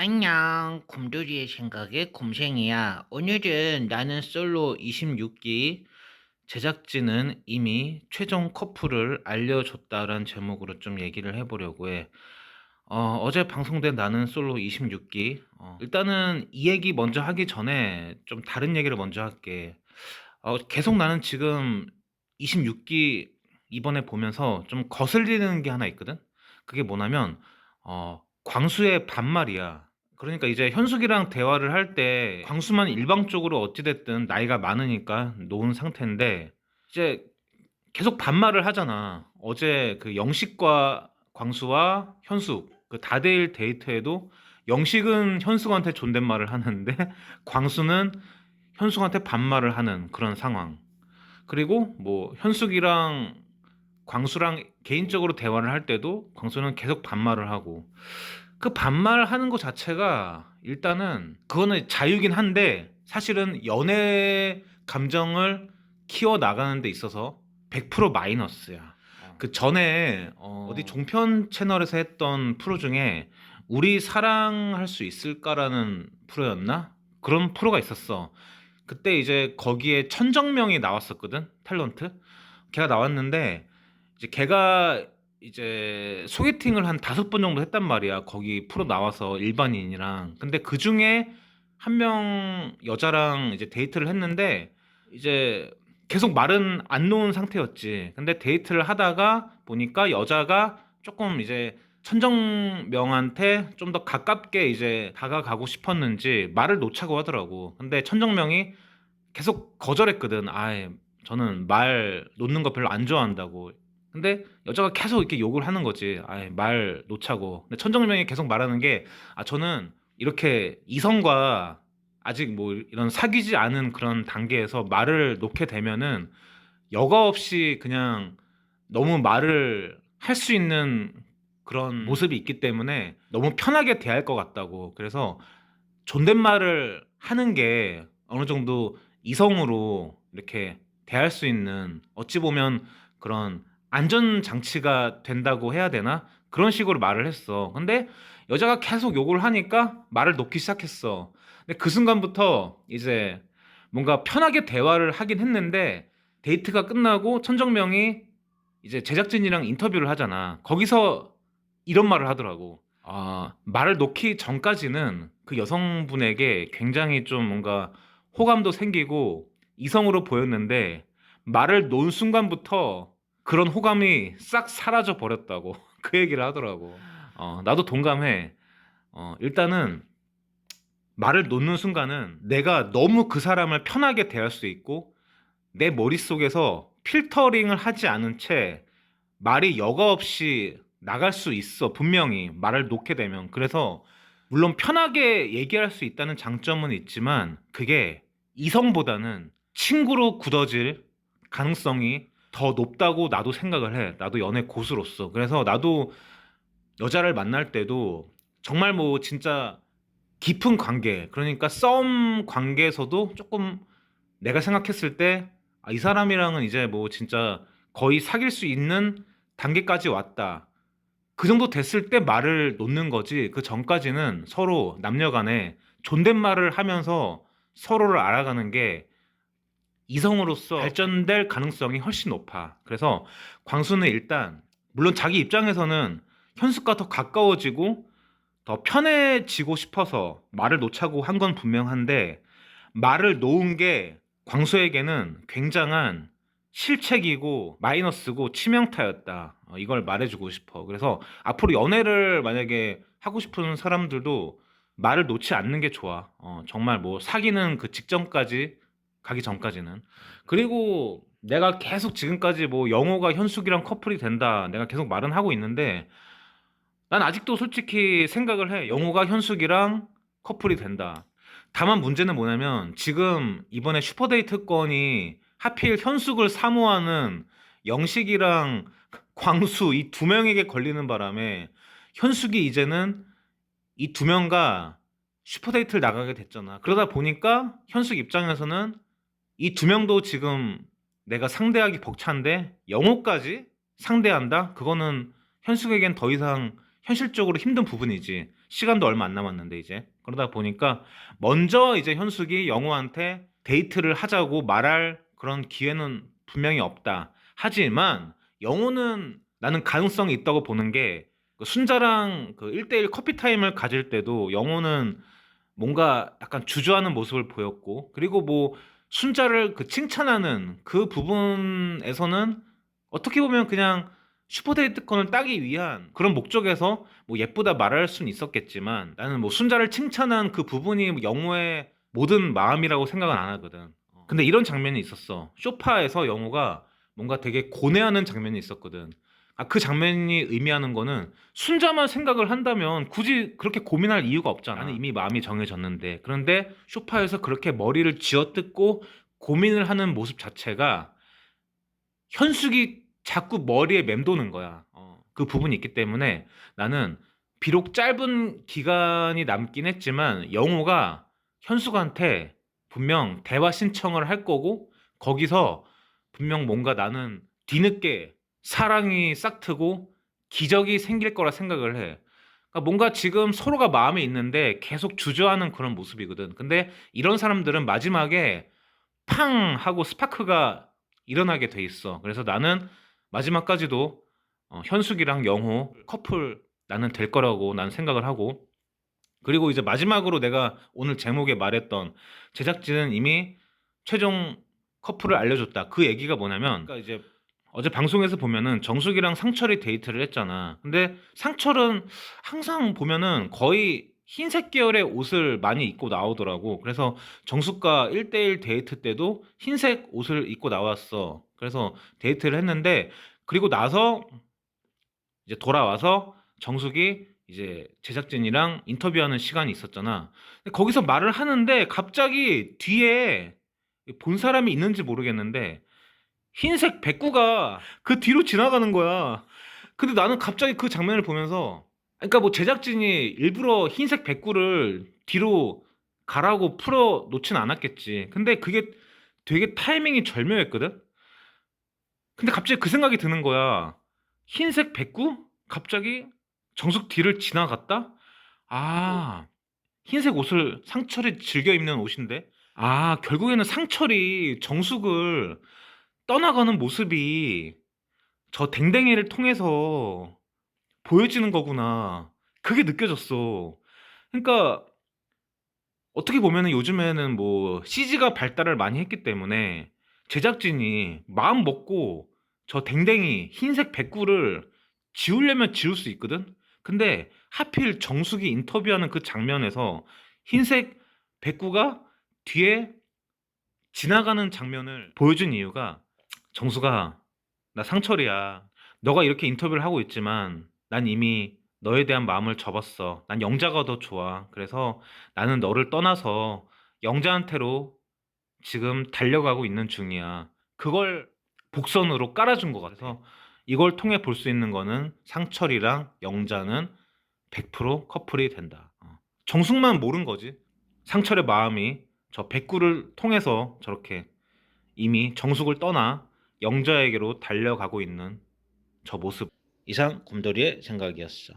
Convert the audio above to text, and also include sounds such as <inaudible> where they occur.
안녕, 곰돌이의 생각에 곰생이야. 오늘은 나는 솔로 26기 제작진은 이미 최종 커플을 알려줬다라는 제목으로 좀 얘기를 해보려고 해. 어, 어제 방송된 나는 솔로 26기. 어, 일단은 이 얘기 먼저 하기 전에 좀 다른 얘기를 먼저 할게. 어, 계속 나는 지금 26기 이번에 보면서 좀 거슬리는 게 하나 있거든? 그게 뭐냐면, 어, 광수의 반말이야. 그러니까 이제 현숙이랑 대화를 할 때 광수만 일방적으로 어찌 됐든 나이가 많으니까 놓은 상태인데 이제 계속 반말을 하잖아. 어제 그 영식과 광수와 현숙 그 다대일 데이트에도 영식은 현숙한테 존댓말을 하는데 <laughs> 광수는 현숙한테 반말을 하는 그런 상황. 그리고 뭐 현숙이랑 광수랑 개인적으로 대화를 할 때도 광수는 계속 반말을 하고 그 반말하는 것 자체가 일단은 그거는 자유긴 한데 사실은 연애 감정을 키워 나가는 데 있어서 100% 마이너스야. 그 전에 어, 디 종편 채널에서 했던 프로 중에 우리 사랑할 수 있을까라는 프로였나? 그런 프로가 있었어. 그때 이제 거기에 천정명이 나왔었거든 탤런트. 걔가 나왔는데 이제 걔가 이제 소개팅을 한 다섯 번 정도 했단 말이야. 거기 프로 나와서 일반인이랑. 근데 그 중에 한명 여자랑 이제 데이트를 했는데 이제 계속 말은 안 놓은 상태였지. 근데 데이트를 하다가 보니까 여자가 조금 이제 천정명한테 좀 더 가깝게 이제 다가가고 싶었는지 말을 놓자고 하더라고. 근데 천정명이 계속 거절했거든. 아예 저는 말 놓는 거 별로 안 좋아한다고. 근데 여자가 계속 이렇게 욕을 하는 거지. 아이, 말 놓자고. 근데 천정명이 계속 말하는 게, 아, 저는 이렇게 이성과 아직 뭐 이런 사귀지 않은 그런 단계에서 말을 놓게 되면은 여과 없이 그냥 너무 말을 할 수 있는 그런 모습이 있기 때문에 너무 편하게 대할 것 같다고. 그래서 존댓말을 하는 게 어느 정도 이성으로 이렇게 대할 수 있는 어찌 보면 그런 안전 장치가 된다고 해야 되나? 그런 식으로 말을 했어. 근데 여자가 계속 욕을 하니까 말을 놓기 시작했어. 근데 그 순간부터 이제 뭔가 편하게 대화를 하긴 했는데 데이트가 끝나고 천정명이 이제 제작진이랑 인터뷰를 하잖아. 거기서 이런 말을 하더라고. 아, 말을 놓기 전까지는 그 여성분에게 굉장히 좀 뭔가 호감도 생기고 이성으로 보였는데 말을 놓은 순간부터 그런 호감이 싹 사라져 버렸다고 <laughs> 그 얘기를 하더라고. 어, 나도 동감해. 어, 일단은 말을 놓는 순간은 내가 너무 그 사람을 편하게 대할 수 있고 내 머릿속에서 필터링을 하지 않은 채 말이 여과 없이 나갈 수 있어. 분명히 말을 놓게 되면. 그래서 물론 편하게 얘기할 수 있다는 장점은 있지만 그게 이성보다는 친구로 굳어질 가능성이 더 높다고 나도 생각을 해. 나도 연애 고수로서. 그래서 나도 여자를 만날 때도 정말 뭐 진짜 깊은 관계, 그러니까 썸 관계에서도 조금 내가 생각했을 때, 아, 이 사람이랑은 이제 뭐 진짜 거의 사귈 수 있는 단계까지 왔다. 그 정도 됐을 때 말을 놓는 거지. 그 전까지는 서로 남녀 간에 존댓말을 하면서 서로를 알아가는 게 이성으로서 발전될 가능성이 훨씬 높아. 그래서 광수는 일단 물론 자기 입장에서는 현숙과 더 가까워지고 더 편해지고 싶어서 말을 놓자고 한 건 분명한데 말을 놓은 게 광수에게는 굉장한 실책이고 마이너스고 치명타였다. 어, 이걸 말해주고 싶어. 그래서 앞으로 연애를 만약에 하고 싶은 사람들도 말을 놓지 않는 게 좋아. 어, 정말 뭐 사귀는 그 직전까지 가기 전까지는. 그리고 내가 계속 지금까지 뭐 영호가 현숙이랑 커플이 된다. 내가 계속 말은 하고 있는데 난 아직도 솔직히 생각을 해. 영호가 현숙이랑 커플이 된다. 다만 문제는 뭐냐면 지금 이번에 슈퍼데이트 건이 하필 현숙을 사모하는 영식이랑 광수 이 두 명에게 걸리는 바람에 현숙이 이제는 이 두 명과 슈퍼데이트를 나가게 됐잖아. 그러다 보니까 현숙 입장에서는 이 두 명도 지금 내가 상대하기 벅찬데 영호까지 상대한다? 그거는 현숙에겐 더 이상 현실적으로 힘든 부분이지. 시간도 얼마 안 남았는데 이제 그러다 보니까 먼저 이제 현숙이 영호한테 데이트를 하자고 말할 그런 기회는 분명히 없다. 하지만 영호는 나는 가능성이 있다고 보는 게그 순자랑 그 1대1 커피 타임을 가질 때도 영호는 뭔가 약간 주저하는 모습을 보였고 그리고 뭐 순자를 그 칭찬하는 그 부분에서는 어떻게 보면 그냥 슈퍼데이트권을 따기 위한 그런 목적에서 뭐 예쁘다 말할 수는 있었겠지만 나는 뭐 순자를 칭찬한 그 부분이 뭐 영호의 모든 마음이라고 생각은 안 하거든. 어. 근데 이런 장면이 있었어. 쇼파에서 영호가 뭔가 되게 고뇌하는 장면이 있었거든. 아, 그 장면이 의미하는 거는 순자만 생각을 한다면 굳이 그렇게 고민할 이유가 없잖아. 나는 이미 마음이 정해졌는데. 그런데 쇼파에서 그렇게 머리를 쥐어뜯고 고민을 하는 모습 자체가 현숙이 자꾸 머리에 맴도는 거야. 어, 그 부분이 있기 때문에 나는 비록 짧은 기간이 남긴 했지만 영호가 현숙한테 분명 대화 신청을 할 거고 거기서 분명 뭔가 나는 뒤늦게 사랑이 싹 트고 기적이 생길 거라 생각을 해. 그러니까 뭔가 지금 서로가 마음에 있는데 계속 주저하는 그런 모습이거든. 근데 이런 사람들은 마지막에 팡 하고 스파크가 일어나게 돼 있어. 그래서 나는 마지막까지도 어, 현숙이랑 영호 커플 나는 될 거라고 나는 생각을 하고 그리고 이제 마지막으로 내가 오늘 제목에 말했던 제작진은 이미 최종 커플을 알려줬다. 그 얘기가 뭐냐면 그러니까 이제 어제 방송에서 보면은 정숙이랑 상철이 데이트를 했잖아. 근데 상철은 항상 보면은 거의 흰색 계열의 옷을 많이 입고 나오더라고. 그래서 정숙과 1대1 데이트 때도 흰색 옷을 입고 나왔어. 그래서 데이트를 했는데 그리고 나서 이제 돌아와서 정숙이 이제 제작진이랑 인터뷰하는 시간이 있었잖아. 근데 거기서 말을 하는데 갑자기 뒤에 본 사람이 있는지 모르겠는데 흰색 백구가 그 뒤로 지나가는 거야. 근데 나는 갑자기 그 장면을 보면서 그러니까 뭐 제작진이 일부러 흰색 백구를 뒤로 가라고 풀어 놓진 않았겠지. 근데 그게 되게 타이밍이 절묘했거든. 근데 갑자기 그 생각이 드는 거야. 흰색 백구? 갑자기 정숙 뒤를 지나갔다? 아, 흰색 옷을 상철이 즐겨 입는 옷인데? 아, 결국에는 상철이 정숙을 떠나가는 모습이 저 댕댕이를 통해서 보여지는 거구나. 그게 느껴졌어. 그러니까 어떻게 보면은 요즘에는 뭐 CG가 발달을 많이 했기 때문에 제작진이 마음 먹고 저 댕댕이 흰색 백구를 지우려면 지울 수 있거든. 근데 하필 정숙이 인터뷰하는 그 장면에서 흰색 백구가 뒤에 지나가는 장면을 보여준 이유가 정수가 나 상철이야. 너가 이렇게 인터뷰를 하고 있지만 난 이미 너에 대한 마음을 접었어. 난 영자가 더 좋아. 그래서 나는 너를 떠나서 영자한테로 지금 달려가고 있는 중이야. 그걸 복선으로 깔아 준 것 같아서 이걸 통해 볼 수 있는 거는 상철이랑 영자는 100% 커플이 된다. 어. 정숙만 모른 거지. 상철의 마음이 저 백구를 통해서 저렇게 이미 정숙을 떠나 영자에게로 달려가고 있는 저 모습. 이상 곰돌이의 생각이었어.